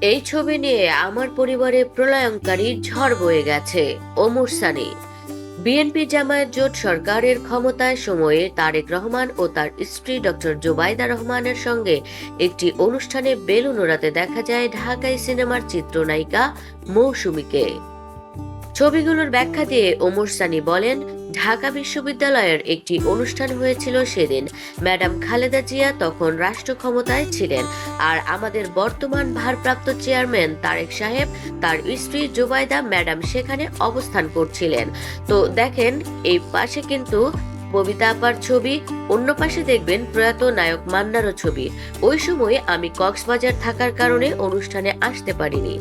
এই ছবি নিয়ে আমার পরিবারে প্রলয়ঙ্কারী ঝড় বয়ে গেছে, ওমর সানি। বিএনপি জামায়াত জোট সরকারের ক্ষমতায় সময়ে তারেক রহমান ও তার স্ত্রী ডক্টর জোবাইদা রহমানের সঙ্গে একটি অনুষ্ঠানে বেলুন ওড়াতে দেখা যায় ঢাকাই সিনেমার চিত্রনায়িকা মৌসুমীকে। ছবিগুলোর ব্যাখ্যা দিয়ে ওমর সানি বলেন, ঢাকা বিশ্ববিদ্যালয়ের একটি অনুষ্ঠান হয়েছিল সেদিন। ম্যাডাম খালেদা জিয়া তখন রাষ্ট্র ক্ষমতায় ছিলেন আর আমাদের বর্তমান ভারপ্রাপ্ত চেয়ারম্যান তারেক সাহেব, তার স্ত্রী জুবাইদা ম্যাডাম সেখানে অবস্থান করছিলেন। তো দেখেন, এই পাশে কিন্তু ববিতা আপার ছবি, অন্য পাশে দেখবেন প্রয়াত নায়ক মান্নারও ছবি। ওই সময় আমি কক্সবাজার থাকার কারণে অনুষ্ঠানে আসতে পারিনি।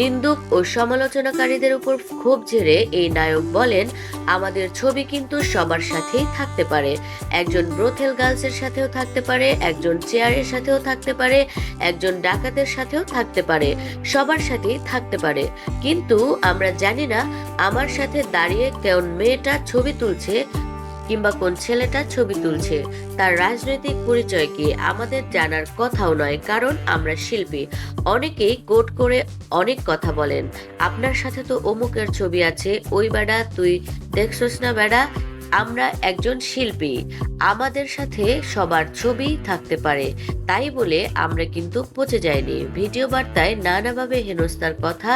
নিন্দুক ও সমালোচনাকারীদের উপর ক্ষোভ ঝেড়ে এই নায়ক বলেন, আমাদের ছবি কিন্তু সবার সাথেই থাকতে পারে। একজন ব্রোথেল গার্লসের সাথেও থাকতে পারে, একজন চেয়ারের সাথেও থাকতে পারে, একজন ডাকাতের সাথেও থাকতে পারে, সবার সাথেই থাকতে পারে। কিন্তু আমরা জানি না, আমার সাথে দাঁড়িয়ে কোন মেয়েটা ছবি তুলছে কিংবা কোন ছেলেটা ছবি তুলছে, তার রাজনৈতিক পরিচয় কি আমাদের জানার কথাও নয়, কারণ আমরা শিল্পী। অনেকেই কোট করে অনেক কথা বলেন। আপনার সাথে তো অমুকের ছবি আছে, ওই বেড়া, তুই দেখছস না বেড়া, আমরা একজন শিল্পী। আমাদের সাথে সবার ছবি থাকতে পারে। তাই বলে আমরা কিন্তু পচে যাইনি। ভিডিও বার্তায় নানাভাবে হেনস্থার কথা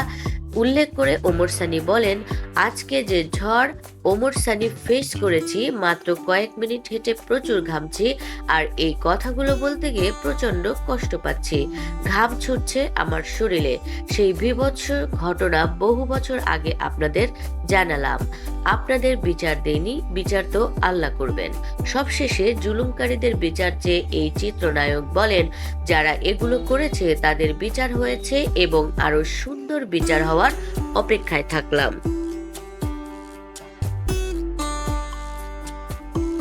উল্লেখ করে ওমর সানি বলেন আজকে যে ঝড়, ওমর সানি ফেস করেছি, মাত্র কয়েক মিনিট হেঁটে প্রচুর ঘামছি আর এই কথাগুলো বলতে গিয়ে প্রচণ্ড কষ্ট পাচ্ছি। ঘাম ছুটছে আমার শরীরে। সেই বিভৎস ঘটনা বহু বছর আগে আপনাদের জানালাম। আপনাদের বিচার দেয়নি বিচার তো আল্লাহ করবেন। সবশেষে জুলুমকারীদের বিচার চেয়ে এই চিত্রনায়ক বলেন, যারা এগুলো করেছে তাদের বিচার হয়েছে এবং আরও সুন্দর বিচার হওয়ার অপেক্ষায় থাকলাম।